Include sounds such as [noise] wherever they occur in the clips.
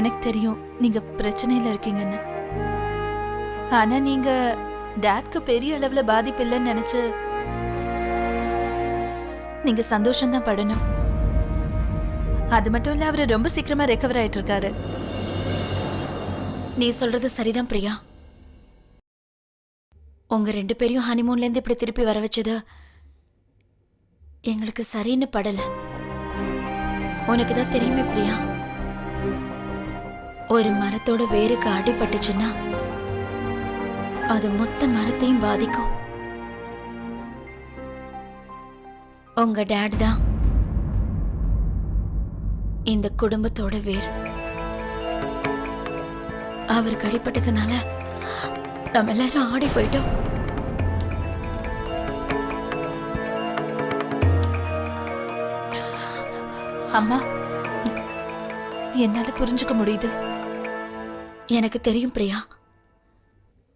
எனக்கு தெரியும். நீங்க பிரச்சனையில இருக்கீங்கன்னு. ஆனா நீங்க டேட்க்கு பெரிய அளவுல பாதிப்பு இல்லைன்னு நினைச்சு நீங்க சந்தோஷம்தான் படணும். அது மட்டும் இல்ல அவரு ரொம்ப சீக்கிரமா ரெக்கவர் ஆயிட்டு இருக்காரு நீ சொல்றது சரிதான் பிரியா. உங்க ரெண்டு பேரையும் ஹனிமூன்ல இருந்து இப்படி திருப்பி வர வச்சது எங்களுக்கு சரின்னு படல. உனக்கு தான் தெரியுமே பிரியா. ஒரு மரத்தோட வேருக்கு அடிபட்டுச்சுன்னா அது மொத்த மரத்தையும் பாதிக்கும். உங்க டேட் தான் இந்த குடும்பத்தோட வேர். அவருக்கு அடிபட்டதுனால நம்ம எல்லாரும் ஆடி போயிட்டோம். அம்மா என்னால புரிஞ்சுக்க முடியுது. எனக்கு தெரியும் பிரியா.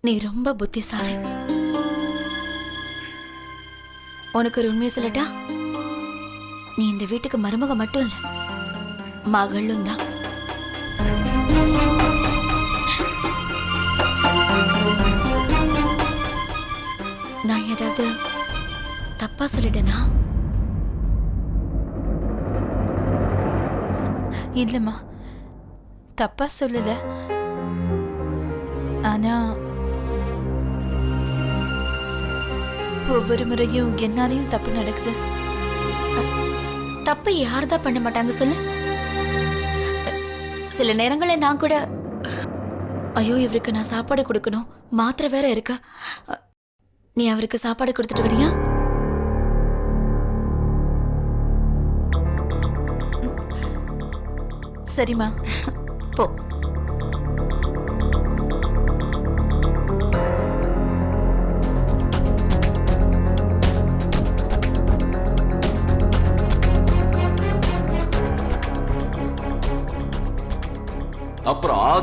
நீ ரொம்ப புத்திசாலி. உனக்கு ஒரு உண்மையை சொல்லட்டா? நீ இந்த வீட்டுக்கு மருமக மட்டும் இல்ல மகளும் தான். நான் ஏதாவது தப்பா சொல்லிட்டேனா? இல்லைம்மா தப்பா சொல்லலை. ஆனா ஒவ்வொரு முறையும் என்னாலையும் தப்பு நடக்குது. தப்பு யார்தான் பண்ண மாட்டாங்க சொல்லு? சில நேரங்களில் நான் கூட ஐயோ இவருக்கு நான் சாப்பாடு கொடுக்கணும். மாத்திரை வேற இருக்கா. நீ அவருக்கு சாப்பாடு கொடுத்துட்டு வரியா? சரிம்மா.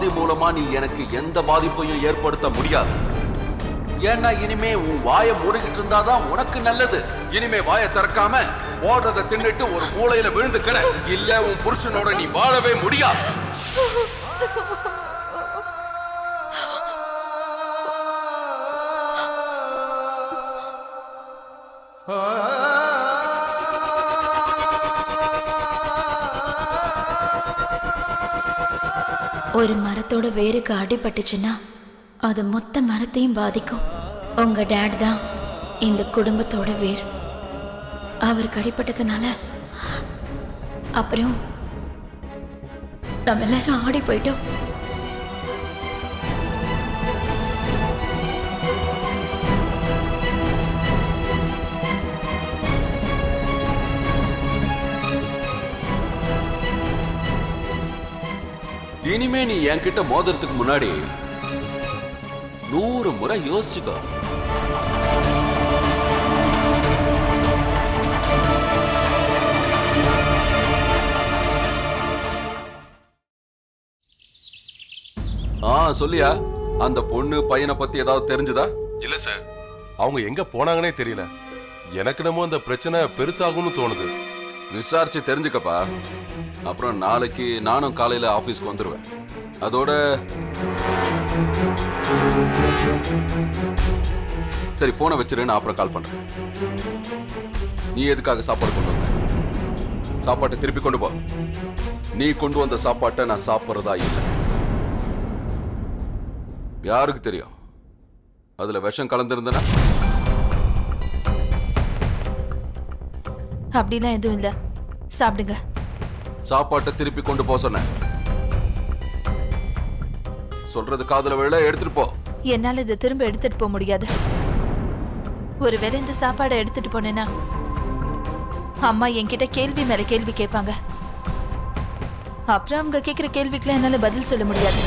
போ மூலமா நீ எனக்கு எந்த பாதிப்பையும் ஏற்படுத்த முடியாது. ஏன்னா இனிமே உன் வாயை மூடிக்கிட்டு இருந்தாதான் உனக்கு நல்லது. இனிமே வாயை திறக்காம ஓடுறத தின்னுட்டு ஒரு மூலையில விழுந்து கிட இல்ல உன் புருஷனோட நீ வாழவே முடியாது. ஒரு மரத்தோட வேருக்கு அடிபட்டுச்சுன்னா அது மொத்த மரத்தையும் பாதிக்கும். உங்க டேட் தான் இந்த குடும்பத்தோட வேர். அவருக்கு அடிபட்டதுனால அப்புறம் நம்ம எல்லாரும் ஆடி போயிட்டோம். இனிமே நீ என்கிட்ட மோதுறதுக்கு முன்னாடி நூறு முறை யோசிச்சுக்கோ. ஆ சொல்லியா? அந்த பொண்ணு பையனை பத்தி ஏதாவது தெரிஞ்சுதா? இல்ல சார். அவங்க எங்க போனாங்கன்னே தெரியல. எனக்கு என்னமோ அந்த பிரச்சனை பெருசாகும்னு தோணுது. விசாரிச்சு தெரிஞ்சுக்கப்பா. அப்புறம் நாளைக்கு நானும் காலையில ஆபீஸ்க்கு வந்துடுவேன் அதோட சரி போனை வச்சிரு நான் அப்புறம் கால் பண்றேன். நீ எதுக்காக சாப்பாடு கொண்டு வந்த? சாப்பாட்டை திருப்பி கொண்டு போ. நீ கொண்டு வந்த சாப்பாட்டை நான் சாப்பிட்றதா இல்லை. யாருக்கு தெரியும்? அதுல விஷம் கலந்துருந்தேன்னா அப்படிலாம் எதுவும் இல்ல. சாப்பிடுங்க. சாப்பாட்டை திருப்பி கொண்டு போ சொன்னேன். சொல்றது காதுல விழ எடுத்துட்டு போ. என்னால இதை திரும்ப எடுத்துட்டு போக முடியாது. ஒருவேளை இந்த சாப்பாடை எடுத்துட்டு போனேன்னா அம்மா என்கிட்ட கேள்வி மேல கேள்வி கேட்பாங்க. அப்புறம் அவங்க கேக்குற கேள்விக்கெல்லாம் என்னால பதில் சொல்ல முடியாது.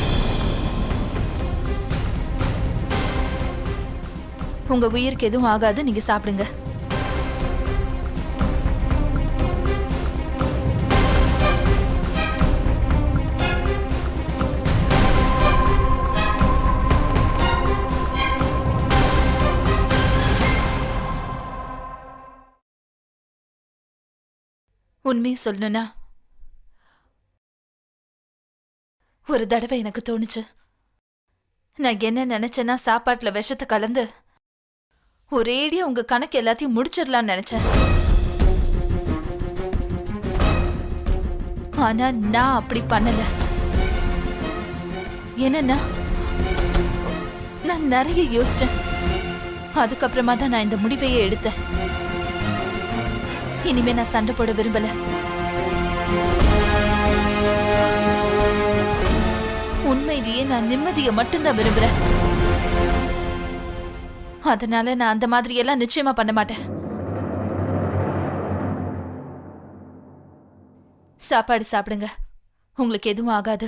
உங்க உயிருக்கு எதுவும் ஆகாது நீங்க சாப்பிடுங்க. உண்மையை சொல்லணும்னா? ஒரு தடவை எனக்கு தோணுச்சு. நான் என்ன நினைச்சேன்னா சாப்பாட்டுல விஷத்தை கலந்து ஒரேடியா உங்க கணக்கு எல்லாத்தையும் முடிச்சிடலாம்னு நினைச்சேன். ஆனா நான் அப்படி பண்ணல. என்னன்னா நான் நிறைய யோசிச்சேன். அதுக்கப்புறமா தான் நான் இந்த முடிவையே எடுத்தேன். இனிமே நான் சண்டை போட விரும்பல. உண்மையிலேயே நான் நிம்மதியை மட்டும்தான் விரும்புறேன். அதனால நான் அந்த மாதிரி எல்லாம் நிச்சயமா பண்ண மாட்டேன். சாப்பாடு சாப்பிடுங்க. உங்களுக்கு எதுவும் ஆகாது.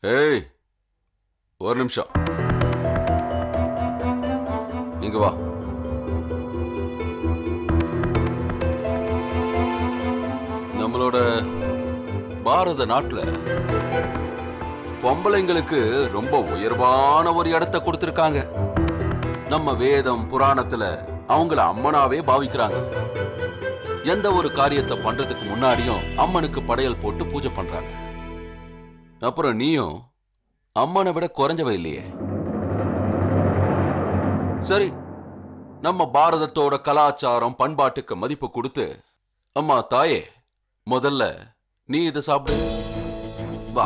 ஏய் ஒரு நிமிஷம். இங்க வா. நம்மளோட பாரத நாட்டுல பொம்பளைங்களுக்கு ரொம்ப உயர்வான ஒரு இடத்தை கொடுத்துருக்காங்க. நம்ம வேதம் புராணத்துல அவங்கள அம்மனாவே பாவிக்கிறாங்க. எந்த ஒரு காரியத்தை பண்றதுக்கு முன்னாடியும் அம்மனுக்கு படையல் போட்டு பூஜை பண்றாங்க. அப்புறம் நீயும் அம்மனை விட குறைஞ்சவ இல்லையே. சரி நம்ம பாரதத்தோட கலாச்சாரம் பண்பாட்டுக்கு மதிப்பு கொடுத்து அம்மா தாயே முதல்ல நீ இதை சாப்பிடு. வா.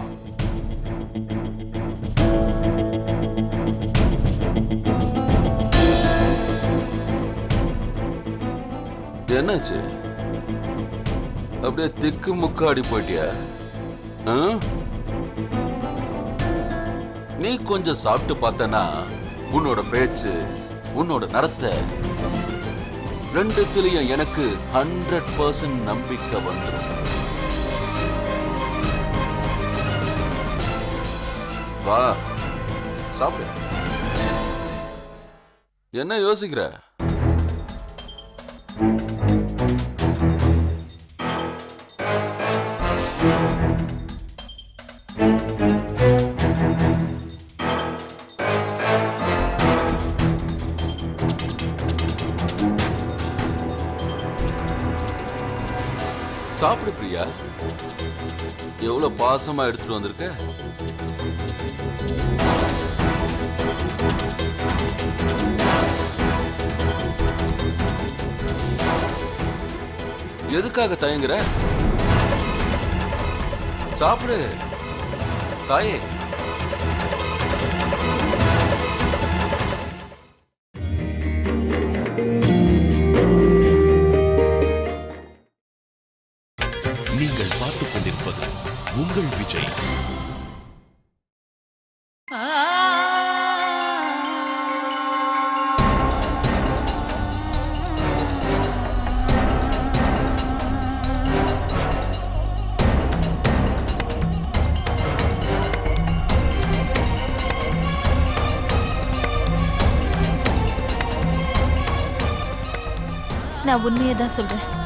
என்னாச்சு? அப்படியே திக்கு முக்காடி போயிட்டியா? நீ கொஞ்சம் சாப்பிட்டு பார்த்தனா உன்னோட பேச்சு உன்னோட நடத்தை ரெண்டுத்திலையும் எனக்கு ஹண்ட்ரட் பர்சன்ட் நம்பிக்கை வந்துடும் வா சாப்பிடு. என்ன யோசிக்கிற? சாப்பிடு பிரியா எவ்வளோ பாசமாக எடுத்துட்டு வந்திருக்க? எதுக்காக தயங்குற? சாப்பிடு தாயே. நீங்கள் பார்த்துக் கொண்டிருப்பது உங்கள் விஜய். நான் உண்மையை தான் சொல்றேன்.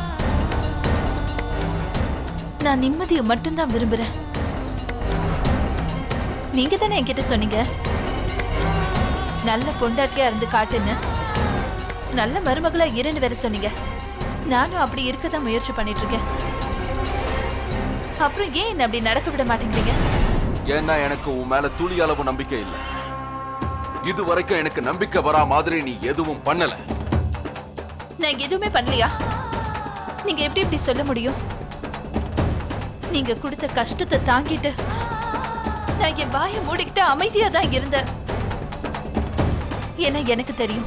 நான் நிம்மதியை மட்டும்தான் விரும்புறேன். நீங்க தானே என்கிட்ட சொன்னீங்க? நல்ல பொண்டாட்டியா இருந்து காட்டுன்னு. நல்ல மருமகளா இருன்னு வேற சொன்னீங்க. நானும் அப்படி இருக்க தான் முயற்சி பண்ணிட்டு இருக்கேன் அப்புறம் ஏன் என்ன அப்படி நடக்க விட மாட்டேங்கிறீங்க? ஏன்னா எனக்கு உன் மேல துளி அளவு நம்பிக்கை இல்லை. இது வரைக்கும் எனக்கு நம்பிக்கை வரா மாதிரி நீ எதுவும் பண்ணல. நான் எதுவுமே பண்ணலையா? நீங்க எப்படி இப்படி சொல்ல முடியும்? நீங்க கொடுத்த கஷ்டத்தை தாங்கிட்டு நான் என் வாயை மூடிக்கிட்டு அமைதியா தான் இருந்தேன். ஏன்னா எனக்கு தெரியும்.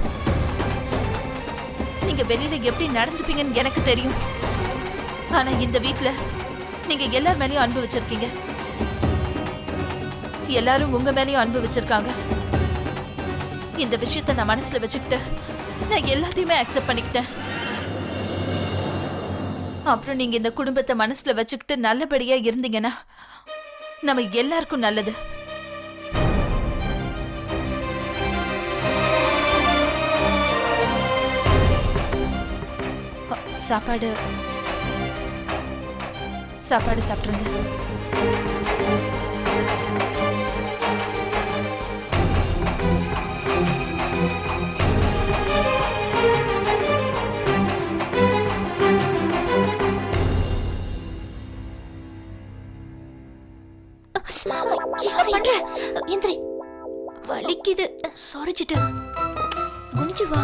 நீங்க வெளியில எப்படி நடந்துப்பீங்கன்னு எனக்கு தெரியும். ஆனா இந்த வீட்டுல நீங்க எல்லார் மேலயும் அன்பு வச்சிருக்கீங்க. எல்லாரும் உங்க மேலயும் அன்பு வச்சிருக்காங்க. இந்த விஷயத்த நான் மனசுல வச்சுக்கிட்டு நான் எல்லாத்தையுமே அக்செப்ட் பண்ணிக்கிட்டேன். அப்புறம் நீங்க இந்த குடும்பத்தை மனசுல வச்சுக்கிட்டு நல்லபடியா இருந்தீங்கன்னா நம்ம எல்லாருக்கும் நல்லது. சாப்பாடு. சாப்பாடு சாப்பிட்ருங்க. சாரி சிட்டு குனிச்சு வா.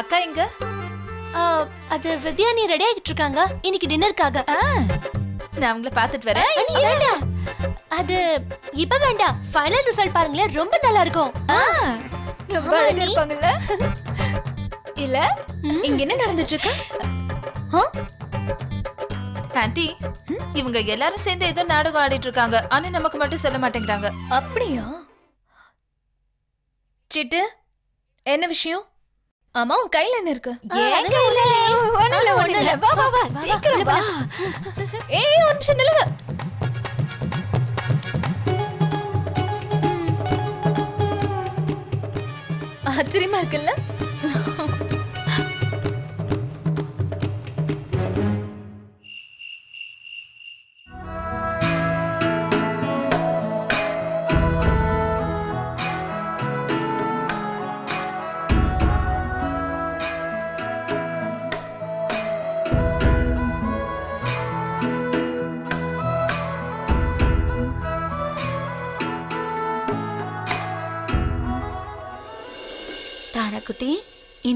அக்கா எங்க? அது வித்யா நீ ரெடி ஆகிட்டு இருக்காங்க இன்னைக்கு டின்னருக்காக நான் உங்களை பார்த்துட்டு வரேன். அது இப்ப வேண்டாம் ஃபைனல் ரிசல்ட் பாருங்களேன் ரொம்ப நல்லா இருக்கும் ரொம்ப அழகா இருப்பாங்கல்ல. இல்ல இங்க என்ன நடந்துட்டு இருக்கு ஆண்டி இவங்க எல்லாரும் சேர்ந்து ஏதோ நாடகம் ஆடிட்டு இருக்காங்க ஆனா நமக்கு மட்டும் சொல்ல மாட்டேங்கிறாங்க. அப்படியா? சிட்டு என்ன விஷயம்? ஆமா உன் கையில என்ன இருக்கு? ஏன் கையில? ஒண்ணுல ஒண்ணுல வா வா வா. சீக்கிரம் வா. ஏய் ஒரு நிமிஷம் நில்லுங்க ஆச்சரியமா இருக்குல்ல?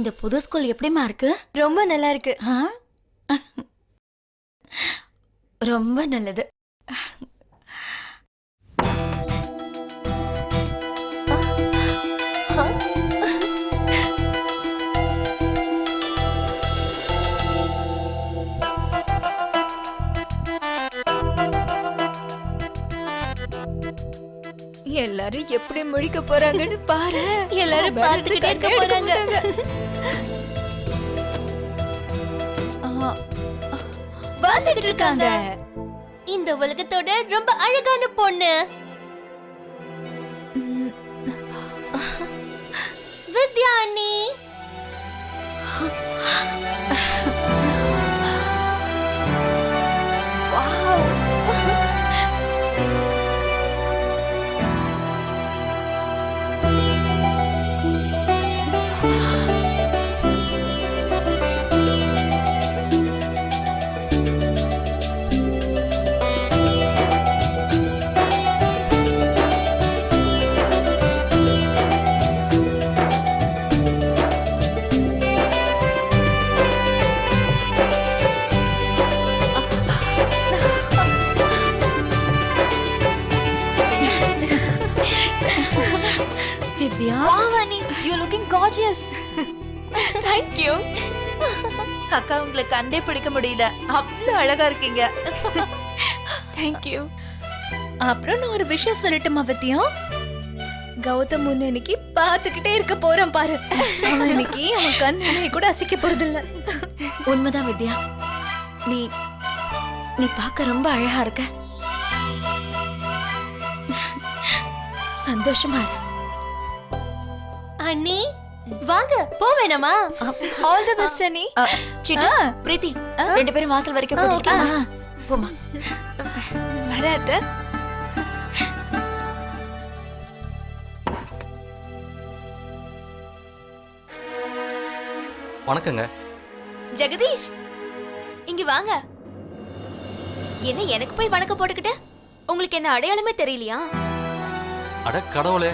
இந்த புது ஸ்கூல் எப்படிமா இருக்கு? ரொம்ப நல்லா இருக்கு. ஆ? ரொம்ப நல்லது. எல்லாரும் எப்படி முழிக்க போறாங்கன்னு பாரு. எல்லாரும் பார்த்துக்கிட்டே இருக்க போறாங்க. வந்துட்டு இருக்காங்க. இந்த உலகத்தோட ரொம்ப அழகான பொண்ணு. கார்ஜியஸ் தேங்க்யூ [laughs] அக்கா உங்களை கண்டே பிடிக்க முடியல. அவ்வளவு அழகா இருக்கீங்க. தேங்க்யூ அப்புறம் நான் ஒரு விஷயம் சொல்லட்டுமா வித்தியா கௌதம் உன்னை இன்னைக்கு பார்த்துக்கிட்டே இருக்க போறான் பாரு. அவன் இன்னைக்கு அவன் கண்ணை கூட அசைக்க போறதில்ல. உண்மைதான் வித்யா. நீ நீ பார்க்க ரொம்ப அழகா இருக்க. சந்தோஷமா இரு. அண்ணி வாங்க போ வேணாமா? ஆல் தி பெஸ்ட் அனி சிட்டு பிரீத்தி ரெண்டு பேரும் வாசல் வரைக்கும் கூட்டிட்டு போமா? போமா வர அத்தை வணக்கங்க. ஜெகதீஷ் இங்க வாங்க. என்ன எனக்கு போய் வணக்கம் போட்டுக்கிட்டு? உங்களுக்கு என்ன அடையாளமே தெரியலையா? அட கடவுளே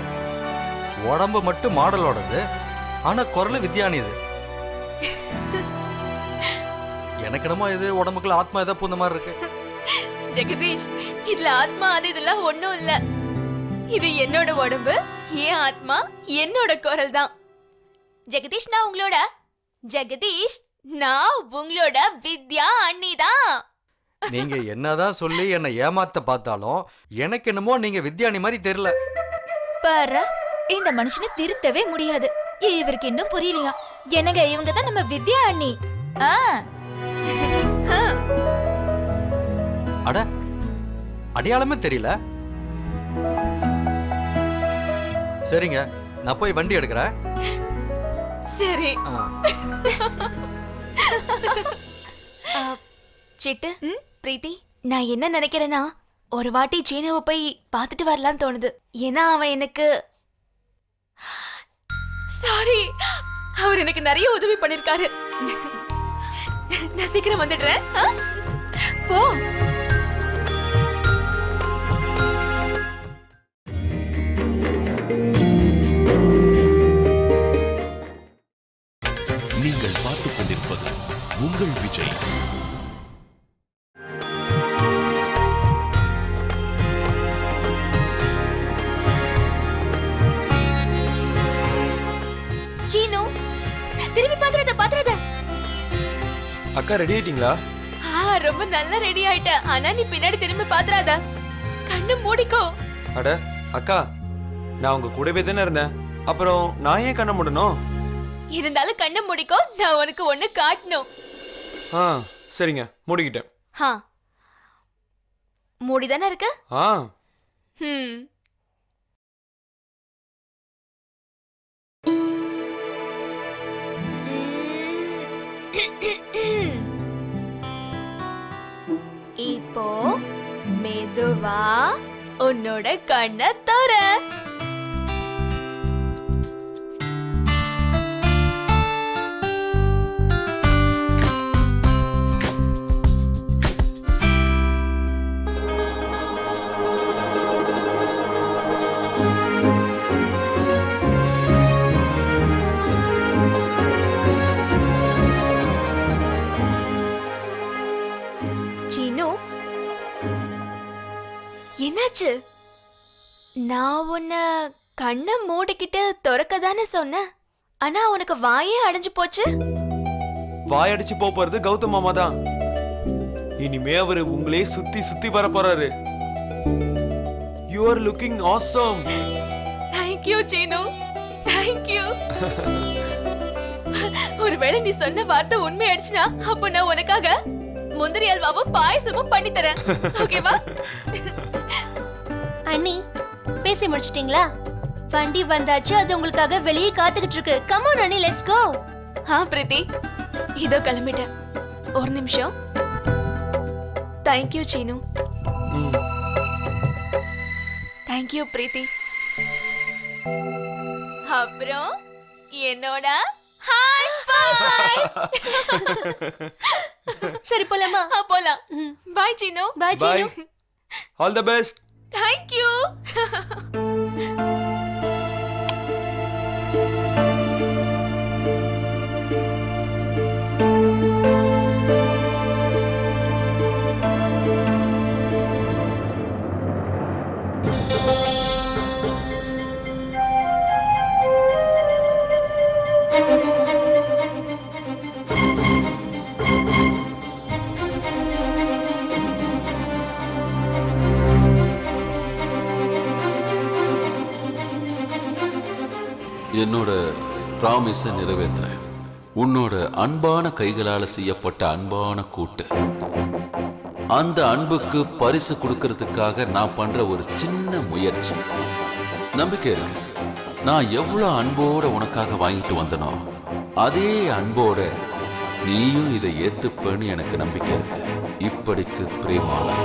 உடம்பு மட்டும் மாடலோடது. ஆனா குரல் வித்யானிது எனக்கு என்னமோ இது உடம்புக்குள்ள ஆத்மா ஏதோ பூந்த மாதிரி இருக்கு. ஜெகதீஷ் இதுல ஆத்மா அது இதெல்லாம் ஒண்ணும் இல்ல. இது என்னோட உடம்பு என் ஆத்மா என்னோட குரல் தான். ஜெகதீஷ் நான் உங்களோட? ஜெகதீஷ் நான் உங்களோட வித்யா அண்ணி தான். நீங்க என்னதான் சொல்லி என்னை ஏமாத்த பார்த்தாலும் எனக்கு என்னமோ நீங்க வித்யானி மாதிரி தெரியல. பாரு இந்த மனுஷனை திருத்தவே முடியாது. இவருக்கு இன்னும் புரியலையா? என்னங்க இவங்க தான் நம்ம வித்யா அண்ணி. ஆ. அட அடையாளமே தெரியல. சரிங்க நான் போய் வண்டி எடுக்கிறேன். சரி. ஆ, சிட்டு பிரீத்தி நான் என்ன நினைக்கிறேன்னா ஒரு வாட்டி சீனாவை போய் பார்த்துட்டு வரலாம்னு தோணுது. ஏன்னா அவன் எனக்கு சாரி அவர் எனக்கு நிறைய உதவி பண்ணிருக்காரு. நான் சீக்கிரம் வந்துடுறேன். ஆ? போ. சீனு திரும்பி பாத்துறத பாத்துறத அக்கா ரெடி ஆயிட்டீங்களா? ஆ ரொம்ப நல்லா ரெடி ஆயிட்ட. ஆனா நீ பின்னாடி திரும்பி பாத்துறாத கண்ணு மூடிக்கோ. அட அக்கா நான் உங்க கூடவே தானே இருந்தேன். அப்புறம் நான் ஏன் கண்ண முடணும்? இருந்தாலும் கண்ணை மூடிக்கோ நான் உனக்கு ஒண்ணு காட்டணும். ஆ சரிங்க மூடிக்கிட்டேன். ஹா மூடிதானே இருக்கு? ஆ. ஹம். இப்போ மெதுவா. உன்னோட கண்ணை தர என்னாச்சு நான் உன்னை கண்ணை மூடிக்கிட்டு திறக்க தானே சொன்னேன். ஆனா உனக்கு வாயே அடைஞ்சு போச்சு? வாயடிச்சு போப் போறது கௌதம் மாமா தான். இனிமே அவரு உங்களே சுத்தி சுத்தி வர போறாரு. You are looking awesome thank you Seenu thank you ஒருவேளை நீ சொன்ன வார்த்தை உண்மையாயிடுச்சுன்னா அப்போ நான் உனக்காக முந்திரி அல்வாவும் பாயசமும் பண்ணி தரேன் ஓகேவா அண்ணி பேசி முடிச்சிட்டீங்களா? வண்டி வந்தாச்சு அது உங்களுக்காக வெளியே காத்துக்கிட்டு இருக்கு. கமான் அண்ணி லெட்ஸ் கோ ஆ பிரீத்தி. இதோ கிளம்பிட்டேன் ஒரு நிமிஷம். Thank you Seenu. Thank you Preethi. அப்புறம் என்னோட ஹாய் பை சரி போலாமா? போலாம். Bye Seenu. Bye bye Jeenu all the best thank you [laughs] என்னோட ப்ராமிஸை நிறைவேற்றுறேன். உன்னோட அன்பான கைகளால செய்யப்பட்ட அன்பான கூட்டு. அந்த அன்புக்கு பரிசு கொடுக்கறதுக்காக நான் பண்ற ஒரு சின்ன முயற்சி. நம்பிக்கை இருக்கு. நான் எவ்வளவு அன்போட உனக்காக வாங்கிட்டு வந்தனோ அதே அன்போட நீயும் இதை ஏத்துப்பேன்னு எனக்கு நம்பிக்கை இருக்கு. இப்படிக்கு பிரேமாலா